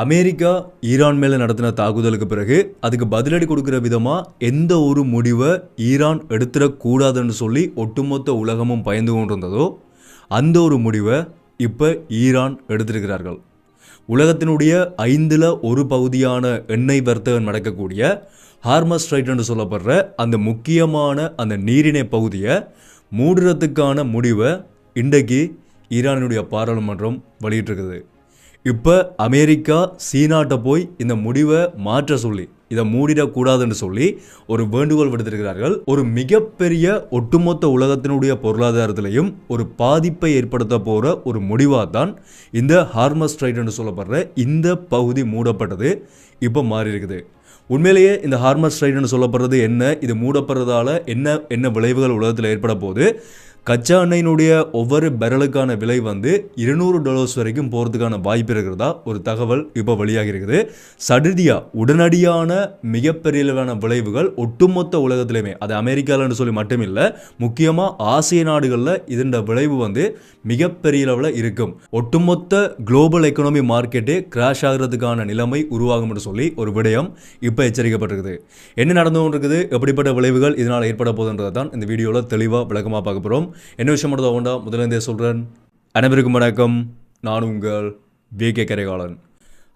America Iran மேலே நடத்தின தாக்குதலுக்கு பிறகு அதுக்கு பதிலடி கொடுக்குற விதமாக எந்த ஒரு முடிவை ஈரான் எடுத்துடக்கூடாதுன்னு சொல்லி ஒட்டுமொத்த உலகமும் பயந்து கொண்டிருந்ததோ அந்த ஒரு முடிவை இப்போ ஈரான் எடுத்திருக்கிறார்கள். உலகத்தினுடைய ஐந்தில் ஒரு பகுதியான எண்ணெய் வர்த்தகம் நடக்கக்கூடிய ஹார்மஸ் ஸ்ட்ரைட் என்று சொல்லப்படுற அந்த முக்கியமான அந்த நீரிணை பகுதியை மூடுறதுக்கான முடிவை இன்றைக்கு ஈரானுடைய பாராளுமன்றம் வெளியிட்டிருக்குது. இப்போ அமெரிக்கா சீனாட்ட போய் இந்த முடிவை மாற்ற சொல்லி இதை மூடிடக்கூடாதுன்னு சொல்லி ஒரு வேண்டுகோள் விடுத்திருக்கிறார்கள். ஒரு மிகப்பெரிய ஒட்டுமொத்த உலகத்தினுடைய பொருளாதாரத்திலையும் ஒரு பாதிப்பை ஏற்படுத்த போகிற ஒரு முடிவாக தான் இந்த ஹார்மஸ் ஸ்ட்ரைட் என்று சொல்லப்படுற இந்த பகுதி மூடப்பட்டது இப்போ மாறி இருக்குது உண்மையிலேயே இந்த ஹார்மஸ் ட்ரைட்னு சொல்லப்படுறது என்ன? இது மூடப்படுறதால என்ன என்ன விளைவுகள் உலகத்தில் ஏற்பட போகுது? கச்சா எண்ணெயினுடைய ஒவ்வொரு பெரலுக்கான விலை வந்து இருநூறு டாலர்ஸ் வரைக்கும் போகிறதுக்கான வாய்ப்பு இருக்கிறதா ஒரு தகவல் இப்போ வெளியாகி இருக்குது சடுதியாக உடனடியான மிகப்பெரிய அளவான விளைவுகள் ஒட்டுமொத்த உலகத்திலையுமே அது அமெரிக்காலன்னு சொல்லி மட்டும் இல்லை முக்கியமாக ஆசிய நாடுகளில் இதன் விளைவு வந்து மிகப்பெரிய அளவில் இருக்கும். ஒட்டுமொத்த குளோபல் எக்கனாமி மார்க்கெட்டே கிராஷ் ஆகிறதுக்கான நிலைமை உருவாகும் என்று சொல்லி ஒரு விடயம் இப்போ எச்சரிக்கப்பட்டிருக்குது. என்ன நடந்து கொண்டிருக்குது? எப்படிப்பட்ட விளைவுகள் இதனால் ஏற்பட போகுதுன்றதை தான் இந்த வீடியோவில் தெளிவாக விளக்கமாக பார்க்க போகிறோம் என்ன விஷயம் மட்டும் வேண்டா முதலேருந்தே சொல்கிறேன் அனைவருக்கும் வணக்கம். நான் உங்கள் வி கே கரைகாலன்.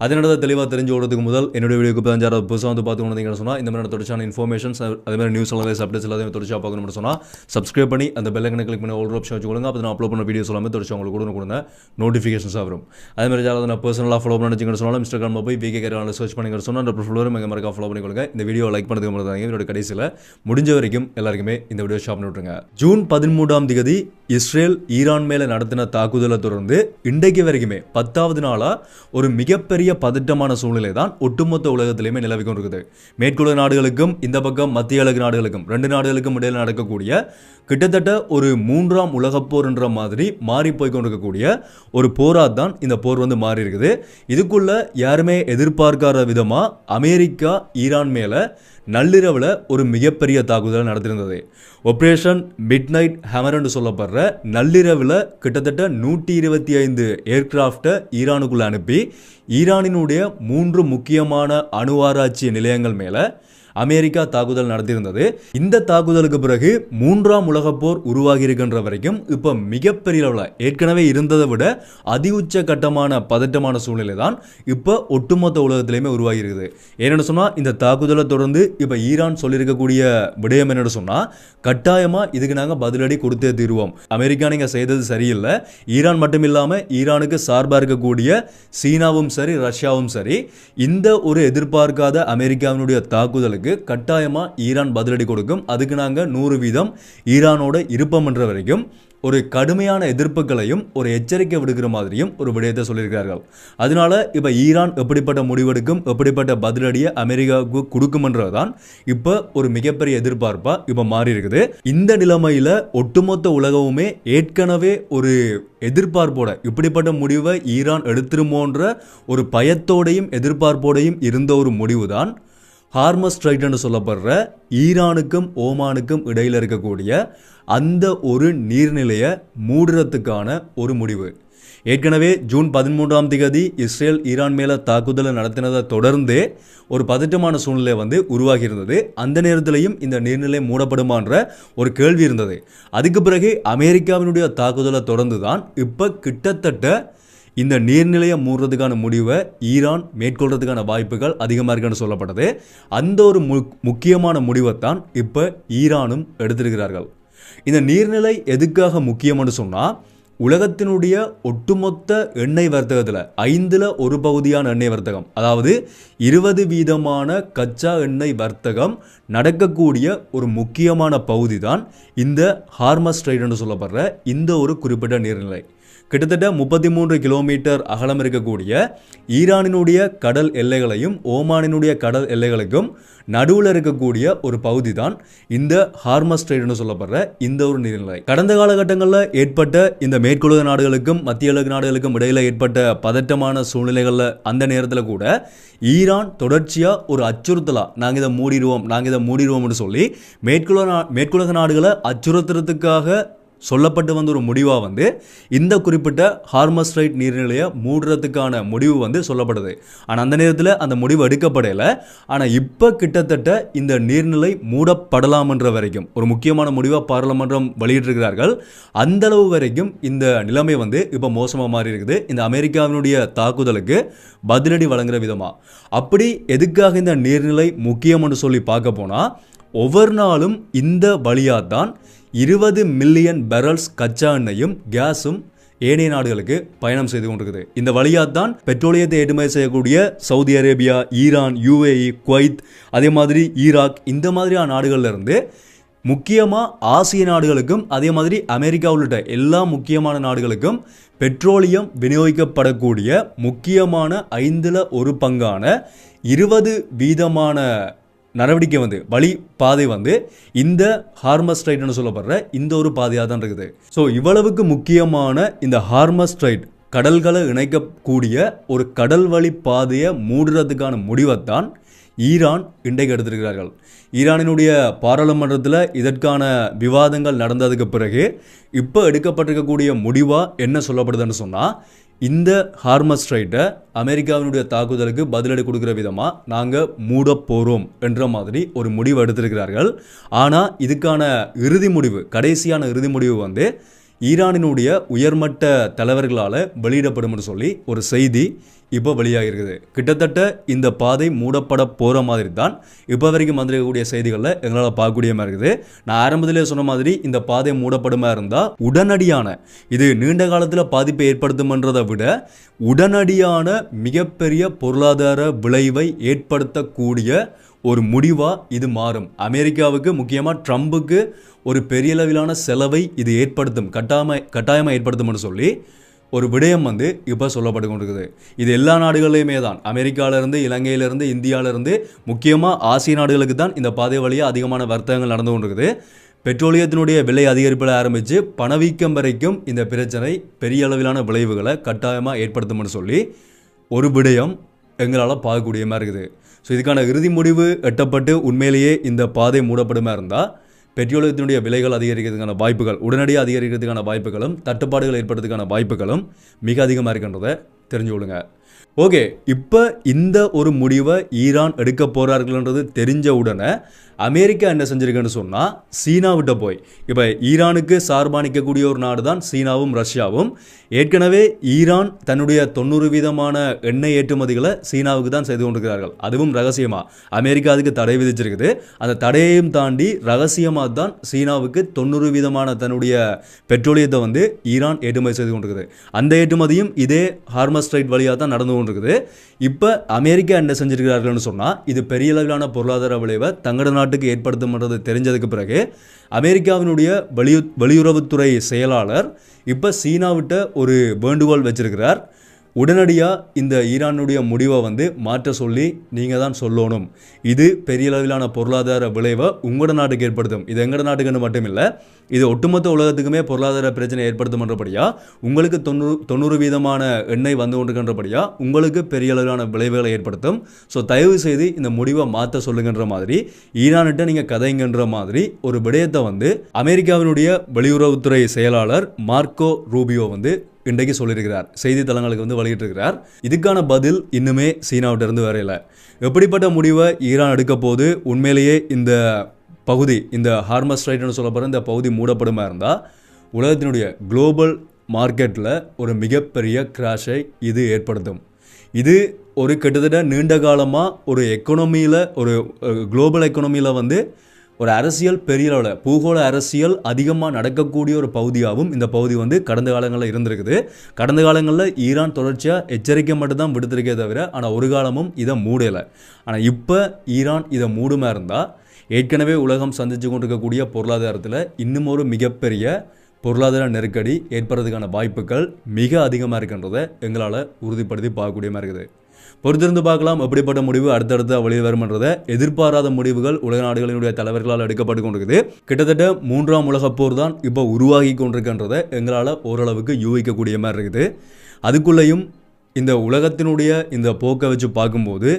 அதனோட தெளிவாக தெரிஞ்சு ஓடுறதுக்கு முதல் என்னுடைய வீடியோக்கு பதினஞ்சாயிரம் புதுசாக வந்து பார்த்து வந்தீங்கன்னு சொன்னால் இந்த மாதிரி தொடர்ச்சியான இன்ஃபர்மேஷன்ஸ் அதே மாதிரி நியூஸ் எல்லாமே அப்டேட்ஸ் எல்லாத்தையும் தொடர்ச்சியாக பார்க்கணும்னு சொன்னால் சப்ஸ்கிரைப் பண்ணி அந்த பெல் கிளிக் பண்ணி ஒரு ஆப்ஷன் வச்சுக்கொள்ளுங்க அப்போ நான் அப்லோட் பண்ண வீடியோஸ் எல்லாமே தொடர்ச்சி உங்களுக்கு கொடுங்க கொடுங்க. நோட்டிஃபிகேஷன்ஸாக வரும். அதே மாதிரி யாராவது நான் பர்சனலாக ஃபாலோ பண்ணிச்சிங்கன்னு சொன்னாலும் இன்ஸ்டாகிராமில் போய் விகே கேரளாவில் சர்ச் பண்ணிங்க சொன்னால் அந்த ப்ரொஃபைலும் எங்கள் மறக்காம ஃபாலோ பண்ணிக்கொள்ளுங்க இந்த வீடியோ லைக் பண்ணதுக்கு மட்டும் இதோட கடைசியில் முடிஞ்ச வரைக்கும் எல்லாருக்குமே இந்த வீடியோ ஷாப் பண்ணி விட்டுருங்க. ஜூன் பதிமூன்றாம் தேதி இஸ்ரேல் ஈரான் மேலே நடத்தின தாக்குதலை தொடர்ந்து இன்றைக்கு வரைக்குமே பத்தாவது நாளாக ஒரு மிகப்பெரிய பதட்டமான சூழ்நிலை தான் ஒட்டுமொத்த உலகத்திலையுமே நிலவி கொண்டிருக்குது. மேற்குலக நாடுகளுக்கும் இந்த பக்கம் மத்திய அழகு நாடுகளுக்கும் ரெண்டு நாடுகளுக்கும் இடையில் நடக்கக்கூடிய கிட்டத்தட்ட ஒரு மூன்றாம் உலகப்போர்ன்ற என்ற மாதிரி மாறி போய் கொண்டிருக்கக்கூடிய ஒரு போராக தான் இந்த போர் வந்து மாறி இருக்குது இதுக்குள்ள யாருமே எதிர்பார்க்காத விதமாக அமெரிக்கா ஈரான் மேலே நள்ளிரவில் ஒரு மிகப்பெரிய தாக்குதல் நடந்திருந்தது ஆப்ரேஷன் மிட் நைட் ஹேமர்னு சொல்லப்படுற நள்ளிரவில் கிட்டத்தட்ட நூற்றி இருபத்தி ஐந்து ஏர்கிராஃப்டை ஈரானுக்குள்ளே அனுப்பி ஈரானினுடைய மூன்று முக்கியமான அணுவாராய்ச்சி நிலையங்கள் மேலே அமெரிக்கா தாக்குதல் நடத்தியிருந்தது. இந்த தாக்குதலுக்கு பிறகு மூன்றாம் உலகப் போர் உருவாகி இருக்கின்ற வரைக்கும் இப்போ மிகப்பெரிய அளவில் ஏற்கனவே இருந்ததை விட அதி உச்ச கட்டமான பதட்டமான சூழ்நிலை தான் இப்போ ஒட்டுமொத்த உலகத்திலையுமே உருவாகி இருக்குது ஏன்னு சொன்னால் இந்த தாக்குதலை தொடர்ந்து இப்போ ஈரான் சொல்லியிருக்கக்கூடிய விடயம் என்னன்னு சொன்னால் கட்டாயமாக இதுக்கு நாங்கள் பதிலடி கொடுத்தே தீருவோம். அமெரிக்கா நீங்கள் செய்தது சரியில்லை. ஈரான் மட்டும் இல்லாமல் ஈரானுக்கு சார்பாக இருக்கக்கூடிய சீனாவும் சரி ரஷ்யாவும் சரி இந்த ஒரு எதிர்பார்க்காத அமெரிக்காவினுடைய தாக்குதலுக்கு தாக்குதலுக்கு கட்டாயமாக ஈரான் பதிலடி கொடுக்கும். அதுக்கு நாங்கள் நூறு வீதம் ஈரானோட இருப்பம் என்ற வரைக்கும் ஒரு கடுமையான எதிர்ப்புகளையும் ஒரு எச்சரிக்கை விடுக்கிற மாதிரியும் ஒரு விடயத்தை சொல்லியிருக்கிறார்கள். அதனால இப்போ ஈரான் எப்படிப்பட்ட முடிவெடுக்கும் எப்படிப்பட்ட பதிலடியை அமெரிக்காவுக்கு கொடுக்கும்ன்றது தான் இப்போ ஒரு மிகப்பெரிய எதிர்பார்ப்பாக இப்போ மாறி இருக்குது இந்த நிலைமையில் ஒட்டுமொத்த உலகமுமே ஏற்கனவே ஒரு எதிர்பார்ப்போட இப்படிப்பட்ட முடிவை ஈரான் எடுத்துருமோன்ற ஒரு பயத்தோடையும் எதிர்பார்ப்போடையும் இருந்த ஒரு முடிவு தான் ஹார்மஸ் ஸ்ட்ரைட்னு சொல்லப்படுற ஈரானுக்கும் ஓமானுக்கும் இடையில் இருக்கக்கூடிய அந்த ஒரு நீர்நிலையை மூடுறதுக்கான ஒரு முடிவு. ஏற்கனவே ஜூன் பதிமூன்றாம் திகதி இஸ்ரேல் ஈரான் மேலே தாக்குதலை நடத்தினதை தொடர்ந்தே ஒரு பதட்டமான சூழ்நிலை வந்து உருவாகி இருந்தது அந்த நேரத்திலையும் இந்த நீர்நிலை மூடப்படுமான்ற ஒரு கேள்வி இருந்தது. அதுக்கு பிறகு அமெரிக்காவினுடைய தாக்குதலை தொடர்ந்து தான் இப்போ கிட்டத்தட்ட இந்த நீர்நிலையை மூடுறதுக்கான முடிவை ஈரான் மேற்கொள்றதுக்கான வாய்ப்புகள் அதிகமாக இருக்குன்னு சொல்லப்பட்டது. அந்த ஒரு மு முக்கியமான முடிவைத்தான் இப்போ ஈரானும் எடுத்திருக்கிறார்கள். இந்த நீர்நிலை எதுக்காக முக்கியம்னு சொன்னால் உலகத்தினுடைய ஒட்டுமொத்த எண்ணெய் வர்த்தகத்தில் ஐந்தில் ஒரு பகுதியான எண்ணெய் வர்த்தகம் அதாவது இருபது வீதமான கச்சா எண்ணெய் வர்த்தகம் நடக்கக்கூடிய ஒரு முக்கியமான பகுதி தான் இந்த ஹார்மஸ் ட்ரைடுன்னு சொல்லப்படுற இந்த ஒரு குறிப்பிட்ட நீர்நிலை. கிட்டத்தட்ட முப்பத்தி மூன்று கிலோமீட்டர் அகலம் இருக்கக்கூடிய ஈரானினுடைய கடல் எல்லைகளையும் ஓமானினுடைய கடல் எல்லைகளுக்கும் நடுவில் இருக்கக்கூடிய ஒரு பகுதி தான் இந்த ஹார்மஸ் ட்ரேட்னு சொல்லப்படுற இந்த ஒரு நீர்நிலை. கடந்த காலகட்டங்களில் ஏற்பட்ட இந்த மேற்குலக நாடுகளுக்கும் மத்திய அழகு நாடுகளுக்கும் இடையில் ஏற்பட்ட பதட்டமான சூழ்நிலைகளில் அந்த நேரத்தில் கூட ஈரான் தொடர்ச்சியாக ஒரு அச்சுறுத்தலா நாங்கள் இதை மூடிடுவோம் நாங்கள் இதை மூடிடுவோம்னு சொல்லி மேற்குலக மேற்குலக நாடுகளை அச்சுறுத்துறதுக்காக சொல்லப்பட்டு வந்த ஒரு முடிவாக வந்து இந்த குறிப்பிட்ட ஹார்மஸ்ட்ரைட் நீர்நிலையை மூடுறதுக்கான முடிவு வந்து சொல்லப்படுது. ஆனால் அந்த நேரத்தில் அந்த முடிவு எடுக்கப்படலை. ஆனால் இப்போ கிட்டத்தட்ட இந்த நீர்நிலை மூடப்படலாம்ன்ற வரைக்கும் ஒரு முக்கியமான முடிவாக பாராளுமன்றம் வெளியிட்டிருக்கிறார்கள் அந்த அளவு வரைக்கும் இந்த நிலைமை வந்து இப்போ மோசமாக மாறி இருக்குது இந்த அமெரிக்காவினுடைய தாக்குதலுக்கு பதிலடி வழங்குற விதமாக அப்படி எதுக்காக இந்த நீர்நிலை முக்கியம்னு சொல்லி பார்க்க போனால் ஒவ்வொரு நாளும் இந்த வழியாக தான் இருபது மில்லியன் பெரல்ஸ் கச்சா எண்ணெயும் கேஸும் ஏனைய நாடுகளுக்கு பயணம் செய்து கொண்டிருக்குது. இந்த வழியாக தான் பெட்ரோலியத்தை ஏற்றுமதி செய்யக்கூடிய Saudi Arabia Iran UAE Kuwait அதே மாதிரி ஈராக் இந்த மாதிரியான நாடுகள்லேருந்து முக்கியமாக ஆசிய நாடுகளுக்கும் அதே மாதிரி அமெரிக்கா உள்ளிட்ட எல்லா முக்கியமான நாடுகளுக்கும் பெட்ரோலியம் விநியோகிக்கப்படக்கூடிய முக்கியமான ஐந்தில் ஒரு பங்கான இருபது வீதமான நடவடிக்கை வந்து வழி பாதை வந்து இந்த ஹார்மஸ்ட்ரைட்னு சொல்லப்படுற இந்த ஒரு பாதையாக தான் இருக்குது. ஸோ இவ்வளவுக்கு முக்கியமான இந்த ஹார்மஸ்ட்ரைட் கடல்களை இணைக்கக்கூடிய ஒரு கடல் வழி பாதையை மூடுறதுக்கான முடிவைத்தான் ஈரான் இன்றைக்கு எடுத்திருக்கிறார்கள். ஈரானினுடைய பாராளுமன்றத்தில் இதற்கான விவாதங்கள் நடந்ததுக்கு பிறகு இப்போ எடுக்கப்பட்டிருக்கக்கூடிய முடிவாக என்ன சொல்லப்படுதுன்னு சொன்னால் இந்த ஹார்மஸ்ட்ரைட்டை அமெரிக்காவினுடைய தாக்குதலுக்கு பதிலடி கொடுக்குற விதமாக நாங்கள் மூட போகிறோம் என்ற மாதிரி ஒரு முடிவு எடுத்திருக்கிறார்கள். ஆனால் இதுக்கான இறுதி முடிவு கடைசியான இறுதி முடிவு வந்து ஈரானினுடைய உயர்மட்ட தலைவர்களால் வெளியிடப்படும்னு சொல்லி ஒரு செய்தி இப்போ வெளியாகிருக்குது கிட்டத்தட்ட இந்த பாதை மூடப்பட போகிற மாதிரி தான் இப்போ வரைக்கும் வந்திருக்கக்கூடிய செய்திகளில் எங்களால் பார்க்கக்கூடிய மாதிரி இருக்குது. நான் ஆரம்பத்திலே சொன்ன மாதிரி இந்த பாதை மூடப்படுமா இருந்தால் உடனடியான இது நீண்ட காலத்தில் பாதிப்பை ஏற்படுத்தும்ன்றதை விட உடனடியான மிகப்பெரிய பொருளாதார விளைவை ஏற்படுத்தக்கூடிய ஒரு முடிவாக இது மாறும். அமெரிக்காவுக்கு முக்கியமாக ட்ரம்புக்கு ஒரு பெரிய அளவிலான செலவை இது ஏற்படுத்தும் கட்டாயமாக கட்டாயமாக ஏற்படுத்தும்னு சொல்லி ஒரு விடயம் வந்து இப்போ சொல்லப்பட்டு கொண்டிருக்குது. இது எல்லா நாடுகளையுமே தான். அமெரிக்காவிலேருந்து இலங்கையிலேருந்து இந்தியாவிலேருந்து முக்கியமாக ஆசிய நாடுகளுக்கு தான் இந்த பாதை வழியாக அதிகமான வர்த்தகங்கள் நடந்து கொண்டிருக்குது. பெட்ரோலியத்தினுடைய விலை அதிகரிப்பில் ஆரம்பித்து பணவீக்கம் வரைக்கும் இந்த பிரச்சனை பெரிய அளவிலான விளைவுகளை கட்டாயமாக ஏற்படுத்தும்னு சொல்லி ஒரு விடயம் எங்களால் பார்க்கக்கூடிய மாதிரி இருக்குது. ஸோ இதுக்கான இறுதி முடிவு எட்டப்பட்டு உண்மையிலேயே இந்த பாதை மூடப்படுமா இருந்தால் பெட்ரோலியத்தினுடைய விலைகள் அதிகரிக்கிறதுக்கான வாய்ப்புகள் உடனடியாக அதிகரிக்கிறதுக்கான வாய்ப்புகளும் தட்டுப்பாடுகள் ஏற்படுறதுக்கான வாய்ப்புகளும் மிக அதிகமாக இருக்கின்றதை தெரிஞ்சு கொள்ளுங்க. ஓகே இப்போ இந்த ஒரு முடிவை ஈரான் எடுக்க போகிறார்கள்ன்றது தெரிஞ்ச உடனே அமெரிக்கா என்ன செஞ்சிருக்குன்னு சொன்னால் சீனாவிட்ட போய். இப்போ ஈரானுக்கு சார்பாக நிற்கக்கூடிய ஒரு நாடு தான் சீனாவும் ரஷ்யாவும். ஏற்கனவே ஈரான் தன்னுடைய தொண்ணூறு வீதமான எண்ணெய் ஏற்றுமதிகளை சீனாவுக்கு தான் செய்து கொண்டிருக்கிறார்கள். அதுவும் ரகசியமாக அமெரிக்கா அதுக்கு தடை விதிச்சிருக்குது. அந்த தடையையும் தாண்டி ரகசியமாக தான் சீனாவுக்கு தொண்ணூறு வீதமான தன்னுடைய பெட்ரோலியத்தை வந்து ஈரான் ஏற்றுமதி செய்து கொண்டிருக்குது. அந்த ஏற்றுமதியும் இதே ஹார்மஸ்ட்ரைட் வழியாக தான் நடந்து கொண்டிருக்குது. இப்போ அமெரிக்கா என்ன செஞ்சிருக்கிறார்கள்னு சொன்னால் இது பெரிய அளவிலான பொருளாதார விளைவை தங்கட நாட்டு நாட்டுக்கு ஏற்படுத்தும்ன்றது தெரிஞ்சதுக்கு பிறகு அமெரிக்காவினுடைய வெளியு வெளியுறவுத்துறை செயலாளர் இப்போ சீனாவிட்ட ஒரு வேண்டுகோள் வச்சிருக்கிறார். உடனடியாக இந்த ஈரானுடைய முடிவை வந்து மாற்ற சொல்லி நீங்கள் தான் சொல்லணும். இது பெரிய அளவிலான பொருளாதார விளைவை உங்களோட நாட்டுக்கு ஏற்படுத்தும். இது எங்களோட நாட்டுக்குன்னு மட்டும் இல்லை இது ஒட்டுமொத்த உலகத்துக்குமே பொருளாதார பிரச்சனை ஏற்படுத்தும்ன்றபடியாக உங்களுக்கு தொண்ணூறு தொண்ணூறு வீதமான எண்ணெய் வந்து கொண்டிருக்கின்றபடியாக உங்களுக்கு பெரிய அளவிலான விளைவுகளை ஏற்படுத்தும். ஸோ தயவு செய்து இந்த முடிவை மாற்ற சொல்லுங்கன்ற மாதிரி ஈரான்கிட்ட நீங்கள் கதைங்கன்ற மாதிரி ஒரு விடயத்தை வந்து அமெரிக்காவினுடைய வெளியுறவுத்துறை செயலாளர் மார்க்கோ ரூபியோ வந்து இன்றைக்கு சொல்லியிருக்கிறார். செய்தித்தளங்களுக்கு வந்து வெளியிட்டிருக்கிறார் இதுக்கான பதில் இன்னுமே சீனாவிட்டிருந்து வரையில. எப்படிப்பட்ட முடிவை ஈரான் எடுக்க போது உண்மையிலேயே இந்த பகுதி இந்த ஹார்மஸ்ட்ரைட்னு சொல்லப்படுற இந்த பகுதி மூடப்படுமா இருந்தால் உலகத்தினுடைய குளோபல் மார்க்கெட்டில் ஒரு மிகப்பெரிய கிராஷை இது ஏற்படுத்தும். இது ஒரு கிட்டத்தட்ட நீண்ட காலமாக ஒரு எக்கனமியில் ஒரு குளோபல் எக்கனமியில் வந்து ஒரு அரசியல் பெரிய அளவில் பூகோள அரசியல் அதிகமாக நடக்கக்கூடிய ஒரு பகுதியாகவும் இந்த பகுதி வந்து கடந்த காலங்களில் இருந்திருக்குது. கடந்த காலங்களில் ஈரான் தொடர்ச்சியாக எச்சரிக்கை மட்டும்தான் விடுத்திருக்கே தவிர ஆனால் ஒரு காலமும் இதை மூடலை. ஆனால் இப்போ ஈரான் இதை மூடுமா இருந்தால் ஏற்கனவே உலகம் சந்திச்சு கொண்டிருக்கக்கூடிய பொருளாதாரத்தில் இன்னும் ஒரு மிகப்பெரிய பொருளாதார நெருக்கடி ஏற்படுறதுக்கான வாய்ப்புகள் மிக அதிகமாக இருக்கின்றதை எங்களால் உறுதிப்படுத்தி பார்க்கக்கூடிய மாதிரி இருக்குது. பொறுத்திருந்து பார்க்கலாம். எப்படிப்பட்ட முடிவு அடுத்தடுத்த வெளியே வரும்ன்றதை எதிர்பாராத முடிவுகள் உலக நாடுகளினுடைய தலைவர்களால் எடுக்கப்பட்டு கொண்டிருக்குது. கிட்டத்தட்ட மூன்றாம் உலகப் போர் தான் இப்போ உருவாகி கொண்டிருக்கின்றதை எங்களால் ஓரளவுக்கு யூகிக்கக்கூடிய மாதிரி இருக்குது. அதுக்குள்ளேயும் இந்த உலகத்தினுடைய இந்த போக்கை வச்சு பார்க்கும்போது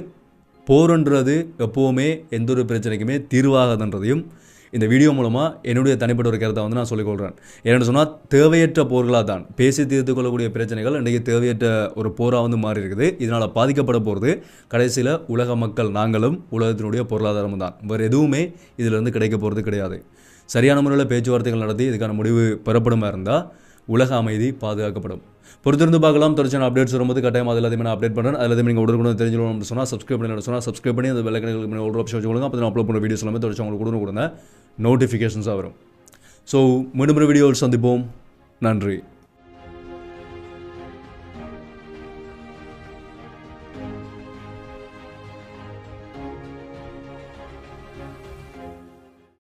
போர்ன்றது எப்போவுமே எந்த ஒரு பிரச்சனைக்குமே தீர்வாகாதுன்றதையும் இந்த வீடியோ மூலமாக என்னுடைய தனிப்பட்ட ஒரு கருத்தை வந்து நான் சொல்லிக்கொள்கிறேன் என்னென்னு சொன்னால் தேவையற்ற போர்களாக தான் பேசி தீர்த்து கொள்ளக்கூடிய பிரச்சனைகள் இன்றைக்கு தேவையற்ற ஒரு போராக வந்து மாறி இருக்குது இதனால் பாதிக்கப்பட போகிறது கடைசியில் உலக மக்கள் நாங்களும் உலகத்தினுடைய பொருளாதாரமும் தான். வேறு எதுவுமே இதிலிருந்து கிடைக்க போகிறது கிடையாது. சரியான முறையில் பேச்சுவார்த்தைகள் நடத்தி இதுக்கான முடிவு பெறப்படுமா இருந்தால் உலக அமைதி பாதுகாக்கப்படும். பொறுத்திருந்து பார்க்கலாம். தொடர்ச்சியான அப்டேட்ஸ் வரும்போது கட்டாயம் அதில் எல்லாத்தையுமே நான் அப்டேட் பண்ணுறேன் அதில் நீங்கள் உடனுக்குடன் தெரிஞ்சுக்கணும் சொன்னால் சப்ஸ்கிரைப் பண்ணி சொன்னால் சப்ஸ்கிரைப் பண்ணி அந்த வெள்ளக்கணக்கு ஒரு ஆப்ஷன் வச்சு கொடுங்க. அப்போ நான் அப்லோட் பண்ணுற வீடியோஸ் எல்லாமே தொடர்ச்சி உங்களுக்கு கொடுங்க கொடுங்க நோட்டிஃபிகேஷன்ஸாக வரும். ஸோ மீண்டும் ஒரு வீடியோவில் சந்திப்போம். நன்றி.